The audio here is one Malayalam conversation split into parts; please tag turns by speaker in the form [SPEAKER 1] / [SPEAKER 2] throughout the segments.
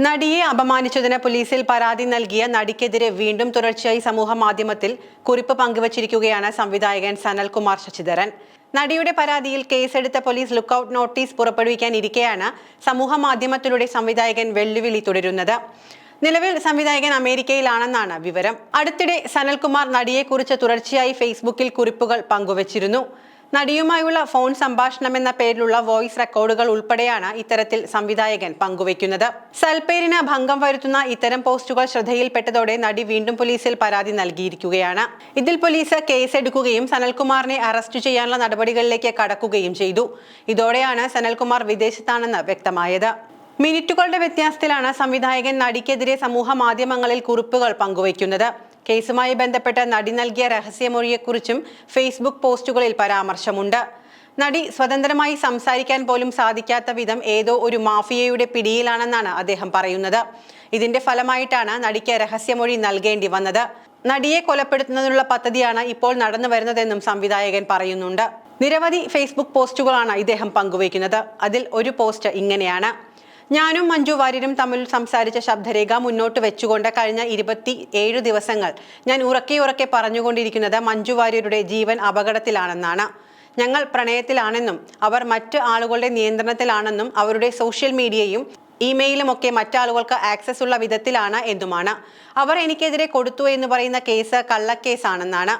[SPEAKER 1] നടിയെ അപമാനിച്ചതിന് പോലീസിൽ പരാതി നൽകിയ നടിക്കെതിരെ വീണ്ടും തുടർച്ചയായി സമൂഹ മാധ്യമത്തിൽ കുറിപ്പ് പങ്കുവച്ചിരിക്കുകയാണ് സംവിധായകൻ സനൽകുമാർ ശശിധരൻ. നടിയുടെ പരാതിയിൽ കേസെടുത്ത പോലീസ് ലുക്കൌട്ട് നോട്ടീസ് പുറപ്പെടുവിക്കാനിരിക്കെയാണ് സമൂഹ മാധ്യമത്തിലൂടെ സംവിധായകൻ വെല്ലുവിളി തുടരുന്നത്. നിലവിൽ സംവിധായകൻ അമേരിക്കയിലാണെന്നാണ് വിവരം. അടുത്തിടെ സനൽകുമാർ നടിയെക്കുറിച്ച് തുടർച്ചയായി ഫേസ്ബുക്കിൽ കുറിപ്പുകൾ പങ്കുവച്ചിരുന്നു. നടിയുമായുള്ള ഫോൺ സംഭാഷണം എന്ന പേരിലുള്ള വോയിസ് റെക്കോർഡുകൾ ഉൾപ്പെടെയാണ് ഇത്തരത്തിൽ സംവിധായകൻ പങ്കുവയ്ക്കുന്നത്. സൽപേരിന് ഭംഗം വരുത്തുന്ന ഇത്തരം പോസ്റ്റുകൾ ശ്രദ്ധയിൽപ്പെട്ടതോടെ നടി വീണ്ടും പോലീസിൽ പരാതി നൽകിയിരിക്കുകയാണ്. ഇതിൽ പോലീസ് കേസെടുക്കുകയും സനൽകുമാറിനെ അറസ്റ്റ് ചെയ്യാനുള്ള നടപടികളിലേക്ക് കടക്കുകയും ചെയ്തു. ഇതോടെയാണ് സനൽകുമാർ വിദേശത്താണെന്ന് വ്യക്തമായത്. മിനിറ്റുകളുടെ വ്യത്യാസത്തിലാണ് സംവിധായകൻ നടിക്കെതിരെ സമൂഹ മാധ്യമങ്ങളിൽ കുറിപ്പുകൾ പങ്കുവയ്ക്കുന്നത്. കേസുമായി ബന്ധപ്പെട്ട് നടി നൽകിയ രഹസ്യമൊഴിയെക്കുറിച്ചും ഫേസ്ബുക്ക് പോസ്റ്റുകളിൽ പരാമർശമുണ്ട്. നടി സ്വതന്ത്രമായി സംസാരിക്കാൻ പോലും സാധിക്കാത്ത വിധം ഏതോ ഒരു മാഫിയയുടെ പിടിയിലാണെന്നാണ് അദ്ദേഹം പറയുന്നത്. ഇതിന്റെ ഫലമായിട്ടാണ് നടിക്ക് രഹസ്യമൊഴി നൽകേണ്ടി വന്നത്. നടിയെ കൊലപ്പെടുത്തുന്നതിനുള്ള പദ്ധതിയാണ് ഇപ്പോൾ നടന്നു വരുന്നതെന്നും സംവിധായകൻ പറയുന്നുണ്ട്. നിരവധി ഫേസ്ബുക്ക് പോസ്റ്റുകളാണ് ഇദ്ദേഹം പങ്കുവയ്ക്കുന്നത്. അതിൽ ഒരു പോസ്റ്റ് ഇങ്ങനെയാണ്. ഞാനും മഞ്ജു വാര്യരും തമ്മിൽ സംസാരിച്ച ശബ്ദരേഖ മുന്നോട്ട് വെച്ചുകൊണ്ട് കഴിഞ്ഞ ഇരുപത്തി ഏഴ് ദിവസങ്ങൾ ഞാൻ ഉറക്കെ ഉറക്കെ പറഞ്ഞുകൊണ്ടിരിക്കുന്നത് മഞ്ജു വാര്യരുടെ ജീവൻ അപകടത്തിലാണെന്നാണ്. ഞങ്ങൾ പ്രണയത്തിലാണെന്നും അവർ മറ്റ് ആളുകളുടെ നിയന്ത്രണത്തിലാണെന്നും അവരുടെ സോഷ്യൽ മീഡിയയും ഇമെയിലും ഒക്കെ മറ്റാളുകൾക്ക് ആക്സസ് ഉള്ള വിധത്തിലാണ് എന്നുമാണ്. അവർ എനിക്കെതിരെ കൊടുത്തു എന്ന് പറയുന്ന കേസ് കള്ളക്കേസാണെന്നാണ്.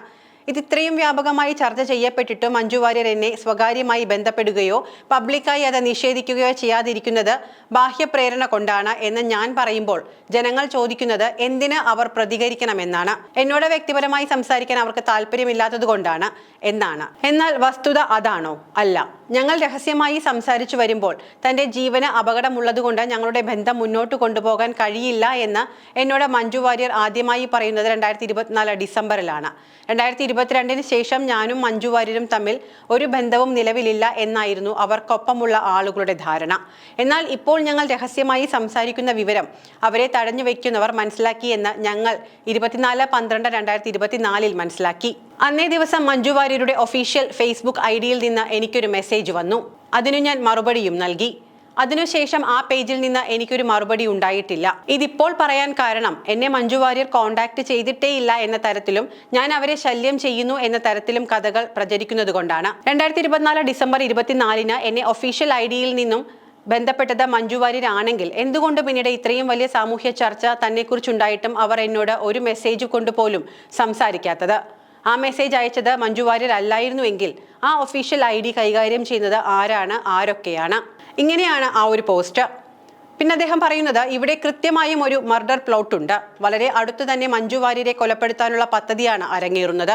[SPEAKER 1] ഇത് ഇത്രയും വ്യാപകമായി ചർച്ച ചെയ്യപ്പെട്ടിട്ടും മഞ്ജു വാര്യർ എന്നെ സ്വകാര്യമായി ബന്ധപ്പെടുകയോ പബ്ലിക്കായി അത് നിഷേധിക്കുകയോ ചെയ്യാതിരിക്കുന്നത് ബാഹ്യപ്രേരണ കൊണ്ടാണ് എന്ന് ഞാൻ പറയുമ്പോൾ ജനങ്ങൾ ചോദിക്കുന്നത് എന്തിന് അവർ പ്രതികരിക്കണമെന്നാണ്. എന്നോട് വ്യക്തിപരമായി സംസാരിക്കാൻ അവർക്ക് താല്പര്യമില്ലാത്തത് കൊണ്ടാണ് എന്നാണ്. എന്നാൽ വസ്തുത അതാണോ? അല്ല. ഞങ്ങൾ രഹസ്യമായി സംസാരിച്ചു വരുമ്പോൾ തന്റെ ജീവന് അപകടമുള്ളതുകൊണ്ട് ഞങ്ങളുടെ ബന്ധം മുന്നോട്ട് കൊണ്ടുപോകാൻ കഴിയില്ല എന്ന് എന്നോട് മഞ്ജു വാര്യർ ആദ്യമായി പറയുന്നത് രണ്ടായിരത്തി ഇരുപത്തിനാല് ഡിസംബറിലാണ്. രണ്ടായിരത്തി ഇരുപത്തിരണ്ടിന് ശേഷം ഞാനും മഞ്ജു വാര്യരും തമ്മിൽ ഒരു ബന്ധവും നിലവിലില്ല എന്നായിരുന്നു അവർക്കൊപ്പമുള്ള ആളുകളുടെ ധാരണ. എന്നാൽ ഇപ്പോൾ ഞങ്ങൾ രഹസ്യമായി സംസാരിക്കുന്ന വിവരം അവരെ തടഞ്ഞു വയ്ക്കുന്നവർ മനസ്സിലാക്കി എന്ന് ഞങ്ങൾ ഇരുപത്തിനാല് പന്ത്രണ്ട് രണ്ടായിരത്തി ഇരുപത്തിനാലിൽ മനസ്സിലാക്കി. അന്നേ ദിവസം മഞ്ജു വാര്യരുടെ ഒഫീഷ്യൽ ഫേസ്ബുക്ക് ഐ ഡിയിൽ നിന്ന് എനിക്കൊരു മെസ്സേജ് വന്നു. അതിനു ഞാൻ മറുപടിയും നൽകി. അതിനുശേഷം ആ പേജിൽ നിന്ന് എനിക്കൊരു മറുപടി ഉണ്ടായിട്ടില്ല. ഇതിപ്പോൾ പറയാൻ കാരണം എന്നെ മഞ്ജു വാര്യർ കോണ്ടാക്ട് ചെയ്തിട്ടേയില്ല എന്ന തരത്തിലും ഞാൻ അവരെ ശല്യം ചെയ്യുന്നു എന്ന തരത്തിലും കഥകൾ പ്രചരിക്കുന്നത് കൊണ്ടാണ്. രണ്ടായിരത്തി ഇരുപത്തിനാല് ഡിസംബർ ഇരുപത്തിനാലിന് എന്നെ ഒഫീഷ്യൽ ഐ ഡിയിൽ നിന്നും ബന്ധപ്പെട്ടത് മഞ്ജു വാര്യരാണെങ്കിൽ എന്തുകൊണ്ട് പിന്നീട് ഇത്രയും വലിയ സാമൂഹ്യ ചർച്ച തന്നെക്കുറിച്ചുണ്ടായിട്ടും അവർ എന്നോട് ഒരു മെസ്സേജ് കൊണ്ടുപോലും സംസാരിക്കാത്തത്? ആ മെസ്സേജ് അയച്ചത് മഞ്ജു വാര്യർ അല്ലായിരുന്നുവെങ്കിൽ ആ ഒഫീഷ്യൽ ഐ ഡി കൈകാര്യം ചെയ്യുന്നത് ആരാണ്? ആരൊക്കെയാണ്? ഇങ്ങനെയാണ് ആ ഒരു പോസ്റ്റ് പിന്നെ അദ്ദേഹം പറയുന്നത് ഇവിടെ കൃത്യമായും ഒരു മർഡർ പ്ലോട്ട് ഉണ്ട്. വളരെ അടുത്തു തന്നെ മഞ്ജു വാര്യരെ കൊലപ്പെടുത്താനുള്ള പദ്ധതിയാണ് അരങ്ങേറുന്നത്.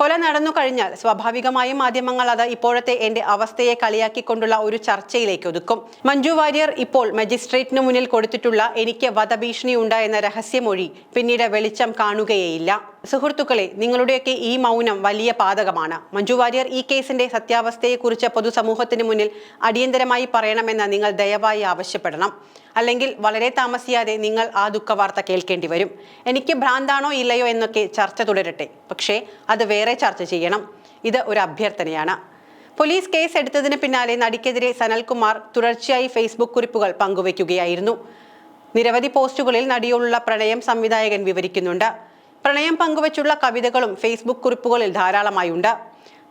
[SPEAKER 1] കൊല നടന്നു കഴിഞ്ഞാൽ സ്വാഭാവികമായും മാധ്യമങ്ങൾ അത് ഇപ്പോഴത്തെ എന്റെ അവസ്ഥയെ കളിയാക്കിക്കൊണ്ടുള്ള ഒരു ചർച്ചയിലേക്ക് ഒതുക്കും. മഞ്ജു വാര്യർ ഇപ്പോൾ മജിസ്ട്രേറ്റിന് മുന്നിൽ കൊടുത്തിട്ടുള്ള എനിക്ക് വധഭീഷണി ഉണ്ട് എന്ന രഹസ്യമൊഴി പിന്നീട് വെളിച്ചം കാണുകയേയില്ല. സുഹൃത്തുക്കളെ നിങ്ങളുടെയൊക്കെ ഈ മൗനം വലിയ പാതകമാണ്. മഞ്ജു വാര്യർ ഈ കേസിന്റെ സത്യാവസ്ഥയെക്കുറിച്ച് പൊതുസമൂഹത്തിന് മുന്നിൽ അടിയന്തരമായി പറയണമെന്ന് നിങ്ങൾ ദയവായി ആവശ്യപ്പെടണം. അല്ലെങ്കിൽ വളരെ താമസിയാതെ നിങ്ങൾ ആ ദുഃഖവാർത്ത കേൾക്കേണ്ടി വരും. എനിക്ക് ഭ്രാന്താണോ ഇല്ലയോ എന്നൊക്കെ ചർച്ച തുടരട്ടെ. പക്ഷേ അത് വേറെ ചർച്ച ചെയ്യണം. ഇത് ഒരു അഭ്യർത്ഥനയാണ്. പോലീസ് കേസ് എടുത്തതിന് പിന്നാലെ നടിക്കെതിരെ സനൽകുമാർ തുടർച്ചയായി ഫേസ്ബുക്ക് കുറിപ്പുകൾ പങ്കുവയ്ക്കുകയായിരുന്നു. നിരവധി പോസ്റ്റുകളിൽ നടിയോടുള്ള പ്രണയം സംവിധായകൻ വിവരിക്കുന്നുണ്ട്. പ്രണയം പങ്കുവച്ചുള്ള കവിതകളും ഫേസ്ബുക്ക് കുറിപ്പുകളിൽ ധാരാളമായുണ്ട്.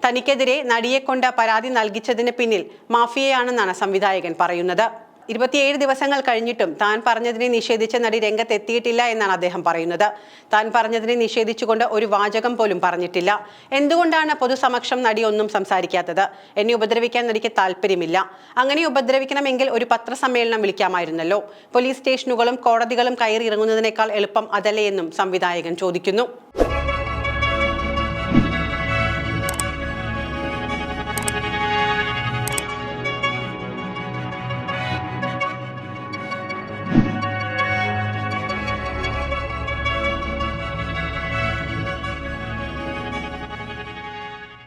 [SPEAKER 1] തനിക്കെതിരെ നടിയെക്കൊണ്ട് പരാതി നൽകിച്ചതിന് പിന്നിൽ മാഫിയയാണെന്നാണ് സംവിധായകൻ പറയുന്നത്. ഇരുപത്തിയേഴ് ദിവസങ്ങൾ കഴിഞ്ഞിട്ടും താൻ പറഞ്ഞതിനെ നിഷേധിച്ച നടി രംഗത്തെത്തിയിട്ടില്ല എന്നാണ് അദ്ദേഹം പറയുന്നത്. താൻ പറഞ്ഞതിനെ നിഷേധിച്ചുകൊണ്ട് ഒരു വാചകം പോലും പറഞ്ഞിട്ടില്ല. എന്തുകൊണ്ടാണ് പൊതുസമക്ഷം നടി ഒന്നും സംസാരിക്കാത്തത്? എന്നെ ഉപദ്രവിക്കാൻ നടിക്ക് താല്പര്യമില്ല. അങ്ങനെ ഉപദ്രവിക്കണമെങ്കിൽ ഒരു പത്രസമ്മേളനം വിളിക്കാമായിരുന്നല്ലോ. പോലീസ് സ്റ്റേഷനുകളും കോടതികളും കയറി ഇറങ്ങുന്നതിനേക്കാൾ എളുപ്പം അതല്ലേ എന്നും സംവിധായകൻ ചോദിക്കുന്നു.